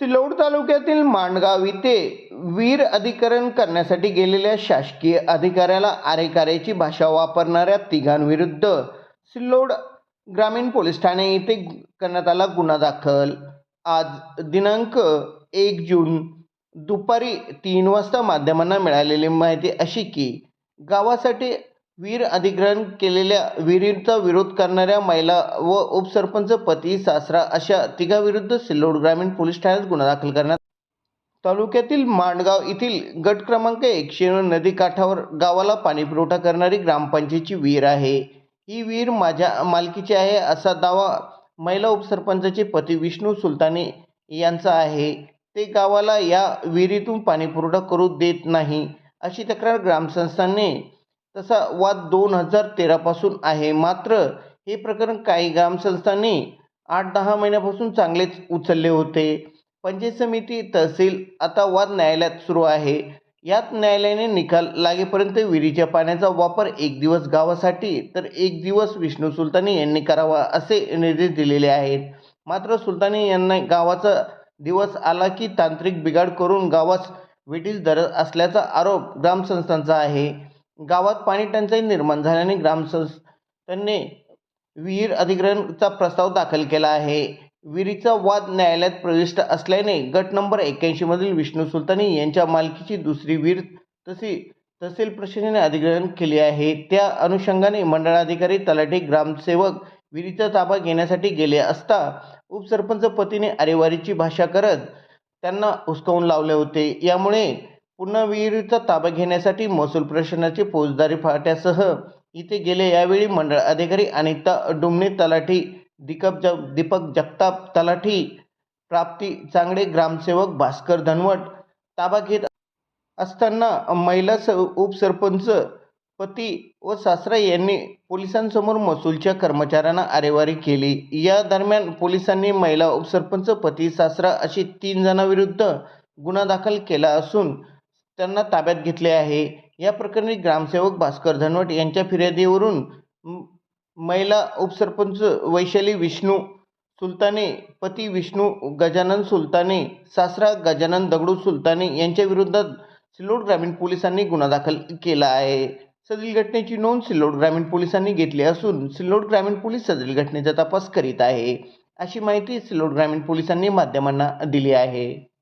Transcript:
सिल्लोड तालुक्यातील मांडगाव इथे वीर अधिकरण करण्यासाठी गेलेल्या शासकीय अधिकाऱ्याला आरेकाऱ्याची भाषा वापरणाऱ्या तिघांविरुद्ध सिल्लोड ग्रामीण पोलीस ठाणे येथे करण्यात आला गुन्हा दाखल. आज दिनांक एक जून दुपारी तीन वाजता माध्यमांना मिळालेली माहिती अशी की गावासाठी वीर अधिग्रहण केलेल्या विहिरींचा विरोध करणाऱ्या महिला व उपसरपंच पती सासरा अशा तिघाविरुद्ध सिल्लोड ग्रामीण पोलीस ठाण्यात गुन्हा दाखल करण्यात तालुक्यातील मांडगाव येथील गट क्रमांक एकशे नदी काठावर गावाला पाणीपुरवठा करणारी ग्रामपंचायतीची विहीर आहे. ही विहीर माझ्या मालकीची आहे असा दावा महिला उपसरपंचाचे पती विष्णू सुलताने यांचा आहे. ते गावाला या विहिरीतून पाणीपुरवठा करू देत नाही अशी तक्रार ग्रामसंस्थांनी तसा वाद दोन हजार तेरापासून आहे. मात्र हे प्रकरण काही ग्रामसंस्थांनी आठ दहा महिन्यापासून चांगलेच उचलले होते. पंचायत समिती तहसील आता वाद न्यायालयात सुरू आहे. यात न्यायालयाने निकाल लागेपर्यंत विहिरीच्या पाण्याचा वापर एक दिवस गावासाठी तर एक दिवस विष्णू सुलतानी यांनी करावा असे निर्देश दिलेले आहेत. मात्र सुलतानी यांना गावाचा दिवस आला की तांत्रिक बिघाड करून गावास वेटीस धरत असल्याचा आरोप ग्रामसंस्थांचा आहे. गावात पाणी टंचाई निर्माण झाल्याने ग्रामसंस्थांनी विहीर अधिग्रहणचा प्रस्ताव दाखल केला आहे. विहिरीचा वाद न्यायालयात प्रविष्ट असल्याने गट नंबर एक्क्याऐंशीमधील विष्णू सुलतानी यांच्या मालकीची दुसरी विहीर तशी तहसील प्रशासनाने अधिग्रहण केली आहे. त्या अनुषंगाने मंडळाधिकारी तलाठी ग्रामसेवक विहिरीचा ताबा घेण्यासाठी गेले असता उपसरपंच पतीने आरेवारीची भाषा करत त्यांना हुसकावून लावले होते. यामुळे पुन्हा विहिरीचा ताबा घेण्यासाठी महसूल प्रशासनाची फौजदारी फाट्यासह इथे गेले. यावेळी मंडळ अधिकारी अनिता डुमणे तलाठी दीपक ज दीपक जगताप तलाठी प्राप्ती चांगडे ग्रामसेवक भास्कर धनवट ताबा घेत असताना महिला स उपसरपंच पती व सासरा यांनी पोलिसांसमोर महसूलच्या कर्मचाऱ्यांना आरेवारी केली. या दरम्यान पोलिसांनी महिला उपसरपंच पती सासरा अशी तीन जणांविरुद्ध गुन्हा दाखल केला असून त्यांना ताब्यात घेतले आहे. या प्रकरणी ग्रामसेवक भास्कर धनवट यांच्या फिर्यादीवरून महिला उपसरपंच वैशाली विष्णू सुलताने पती विष्णू गजानन सुलताने सासरा गजानन दगडू सुलताने यांच्या विरोधात सिल्लोड ग्रामीण पोलिसांनी गुन्हा दाखल केला आहे. सदरील घटनेची नोंद सिल्लोड ग्रामीण पोलिसांनी घेतली असून सिल्लोड ग्रामीण पोलीस सदरील घटनेचा तपास करीत आहे. अशी माहिती सिल्लोड ग्रामीण पोलिसांनी माध्यमांना दिली आहे.